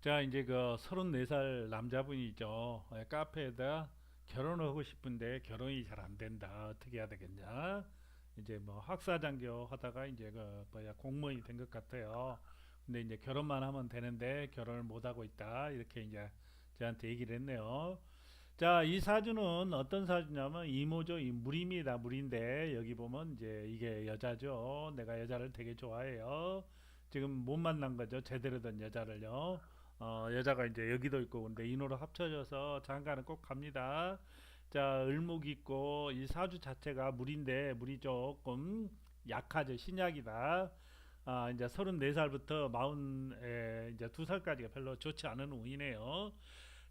자, 이제 그 34살 남자분이죠. 예, 카페에다 결혼을 하고 싶은데 결혼이 잘 안 된다. 어떻게 해야 되겠냐? 이제 뭐 학사장교 하다가 이제 그 뭐야 공무원이 된 것 같아요. 근데 이제 결혼만 하면 되는데 결혼을 못 하고 있다. 이렇게 이제 저한테 얘기를 했네요. 자, 이 사주는 어떤 사주냐면 이모죠. 이 물입니다. 물인데 여기 보면 이제 이게 여자죠. 내가 여자를 되게 좋아해요. 지금 못 만난 거죠. 제대로 된 여자를요. 어, 여자가 이제 여기도 있고 근데 인호로 합쳐져서 장가는 꼭 갑니다. 자, 을목 있고 이 사주 자체가 물인데 물이 조금 약하죠. 신약이다. 아, 이제 34살부터 40 에 이제 2살까지가 별로 좋지 않은 운이네요.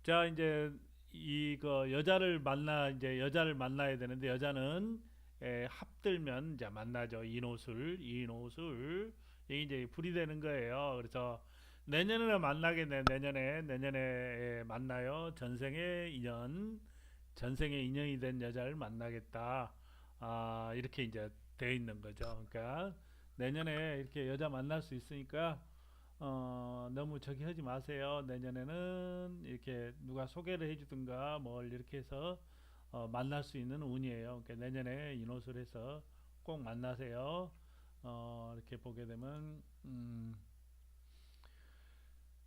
자, 이제 이거 여자를 만나 이제 여자를 만나야 되는데 여자는 에, 합들면 이제 만나죠. 인호술, 인호술. 이게 이제 불이 되는 거예요. 그래서 내년에 만나게 돼. 내년에 내년에 만나요. 전생의 인연, 전생의 인연이 된 여자를 만나겠다. 아 이렇게 이제 돼 있는 거죠. 그러니까 내년에 이렇게 여자 만날 수 있으니까 어 너무 저기 하지 마세요. 내년에는 이렇게 누가 소개를 해주든가 뭘 이렇게 해서 어, 만날 수 있는 운이에요. 그러니까 내년에 인호술 해서 꼭 만나세요. 어, 이렇게 보게 되면 음,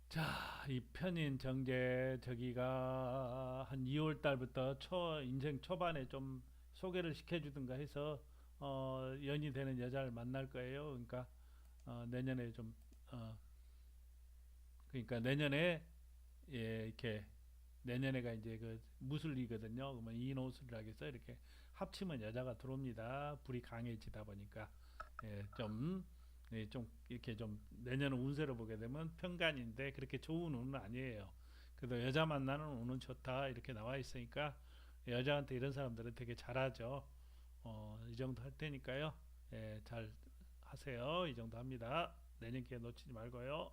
자, 이 편인 정제 저기가 한 2월 달부터 초 인생 초반에 좀 소개를 시켜주든가 해서 어, 연이 되는 여자를 만날 거예요. 그러니까 어, 내년에 좀 어, 그러니까 내년에 예, 이렇게 내년에가 이제 그 무술이거든요. 그러면 해서 이렇게 합치면 여자가 들어옵니다. 불이 강해지다 보니까 예, 좀, 예, 좀 이렇게 좀 내년 운세로 보게 되면 편간인데 그렇게 좋은 운은 아니에요. 그래도 여자 만나는 운은 좋다 이렇게 나와 있으니까 여자한테 이런 사람들은 되게 잘하죠. 어, 이 정도 할 테니까요. 예, 잘 하세요. 이 정도 합니다. 내년 기회 놓치지 말고요.